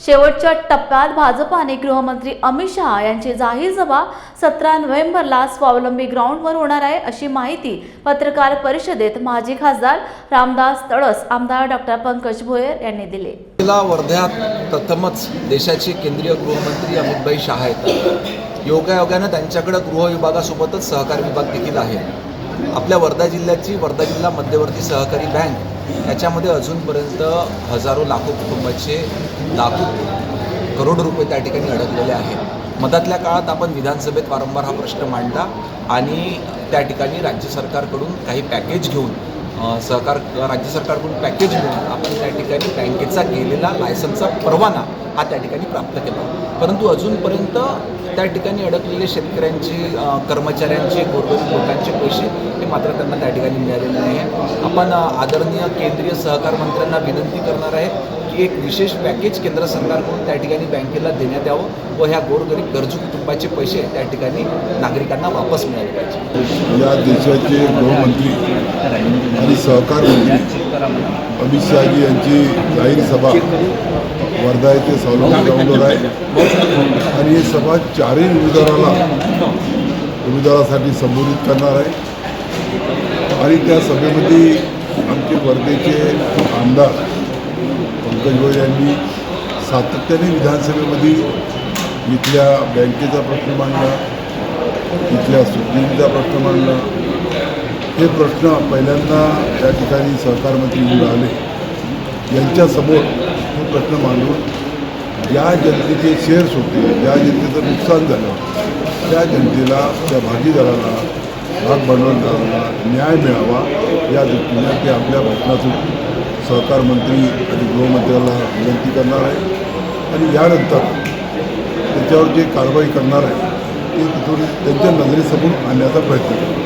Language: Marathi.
शेवटच्या टप्प्यात भाजप आणि गृहमंत्री अमित शहा यांची जाहीर सभा सतरा नोव्हेंबरला स्वावलंबी ग्राउंडवर होणार आहे अशी माहिती पत्रकार परिषदेत माजी खासदार रामदास तळस आमदार डॉक्टर पंकज भोयर यांनी दिली. जिल्हा वर्ध्यात प्रथमच देशाचे केंद्रीय गृहमंत्री अमितभाई शहा आहेत योगायोगानं त्यांच्याकडे गृह विभागासोबतच सहकार विभाग देखील आहे. आपल्या वर्धा जिल्ह्याची वर्धा जिल्हा मध्यवर्ती सहकारी बँक याच्यामध्ये अजूनपर्यंत हजारो लाखो कुटुंबाचे लाखो करोड रुपये त्या ठिकाणी अडकलेले आहेत. मधातल्या काळात आपण विधानसभेत वारंवार हा प्रश्न मांडला आणि त्या ठिकाणी राज्य सरकारकडून काही पॅकेज घेऊन सहकार राज्य सरकारकडून पॅकेज मिळून आपण त्या ठिकाणी बँकेचा गेलेला लायसनचा परवाना हा त्या ठिकाणी प्राप्त केला. परंतु अजूनपर्यंत त्या ठिकाणी अडकलेले शेतकऱ्यांचे कर्मचाऱ्यांचे गोरगरीब लोकांचे पैसे हे मात्र त्यांना त्या ठिकाणी मिळालेले नाही आहे आपण आदरणीय केंद्रीय सहकार मंत्र्यांना विनंती करणार आहे एक विशेष पॅकेज केंद्र सरकारकडून त्या ठिकाणी बँकेला देण्यात यावं व ह्या गोरगरीब गरजू कुटुंबाचे पैसे त्या ठिकाणी नागरिकांना वापस मिळाले पाहिजे. या देशाचे गृहमंत्री आणि सहकार मंत्री अमित शहाजी यांची जाहीर सभा वर्धा येथे स्वावलंबी ग्राउंडवर आहे आणि ही सभा चारही उमेदवाराला उमेदवारासाठी संबोधित करणार आहे. आणि त्या सभेमध्ये आमचे वर्धेचे आमदार कंजोळ यांनी सातत्याने विधानसभेमध्ये इथल्या बँकेचा प्रश्न मांडला इथल्या सुट्टीचा प्रश्न मांडला. हे प्रश्न पहिल्यांदा त्या ठिकाणी सहकारमंत्री येऊन आले. यांच्यासमोर हे प्रश्न मांडून ज्या जनतेचे शेअर्स होते ज्या जनतेचं नुकसान झालं. त्या जनतेला त्या भागीदाराला भाग भांडवलदाराला न्याय मिळावा या दृष्टीने ते आपल्या भाषणातून सहकार मंत्री आणि गृहमंत्र्याला विनंती करणार आहे. आणि यानंतर त्याच्यावर जे कारवाई करणार आहे ते तिथून त्यांच्या नजरेसमोर आणण्याचा प्रयत्न करणार